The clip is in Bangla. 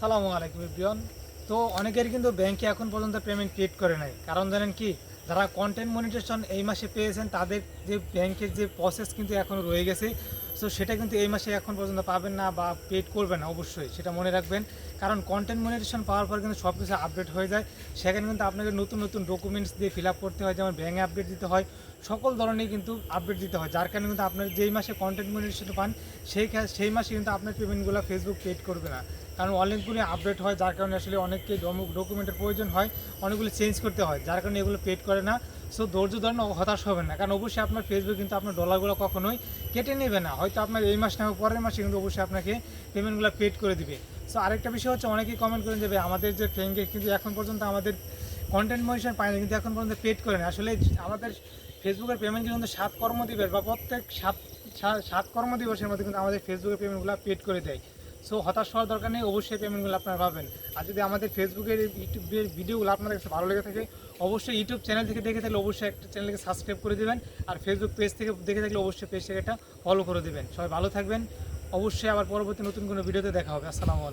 আসসালামু আলাইকুম ইব্রিয়ন তো অনেকের কিন্তু ব্যাংকে এখন পর্যন্ত পেমেন্ট ক্রিয়েট করে নাই। কারণ জানেন কি, যারা কন্টেন্ট মনিটেশন এই মাসে পেয়েছেন, তাদের যে ব্যাংকের যে প্রসেস কিন্তু এখন রয়ে গেছে। সো সেটা কিন্তু এই মাসে এখন পর্যন্ত পাবেন না বা পেড করবেন না, অবশ্যই। সেটা মনে রাখবেন। কারণ কন্টেন্ট মনিটেশন পাওয়ার পর কিন্তু সব কিছু আপডেট হয়ে যায়। সেখানে কিন্তু আপনাকে নতুন নতুন ডকুমেন্টস দিয়ে ফিল করতে হয়, যেমন ব্যাঙ্কে আপডেট দিতে হয়। সকল ধরনের কিন্তু আপডেট দিতে হয়, যার কারণে কিন্তু আপনার যেই মাসে কন্টেন্ট মনিটেশন পান, সেই সেই মাসে কিন্তু আপনার পেমেন্টগুলো ফেসবুক পেড করবে না। কারণ অনেকগুলি আপডেট হয়, যার কারণে আসলে অনেককে ডকুমেন্টের প্রয়োজন হয়, অনেকগুলো চেঞ্জ করতে হয়, যার কারণে এগুলো পেড করে না। সো ধৈর্য ধরেন হতাশ হবেন না। কারণ অবশ্যই আপনার ফেসবুক কিন্তু আপনার ডলারগুলো কখনোই কেটে নেবে না। হয়তো আপনার এই মাস না পরের মাসে কিন্তু অবশ্যই আপনাকে পেমেন্টগুলো পেড করে দিবে। সো আরেকটা বিষয় হচ্ছে, অনেকেই কমেন্ট করেন যাবে আমাদের যে ব্যাঙ্কে কিন্তু এখন পর্যন্ত আমাদের কন্টেন্ট মনিশন পায় না কিন্তু এখন পর্যন্ত পেড করে না আসলে আমাদের ফেসবুকের পেমেন্ট কিন্তু সাত কর্ম কর্মদিবস বা প্রত্যেক সাত সাত কর্মদিবসের মধ্যে কিন্তু আমাদের ফেসবুকের পেমেন্টগুলো পেড করে দেয়। সো হতাশ হওয়ার দরকার নেই, অবশ্যই পেমেন্টগুলো আপনারা পাবেন। আর যদি আমাদের ফেসবুকের ইউটিউবের ভিডিওগুলো আপনাদের কাছে ভালো লেগে থাকে, অবশ্যই ইউটিউব চ্যানেল থেকে দেখে থাকলে অবশ্যই একটা চ্যানেলকে সাবস্ক্রাইব করে দেবেন, আর ফেসবুক পেজ থেকে দেখে থাকলে অবশ্যই পেজ থেকে একটা ফলো করে দেবেন। সবাই ভালো থাকবেন, অবশ্যই আবার পরবর্তী নতুন কোনো ভিডিওতে দেখা হবে। আসসালামু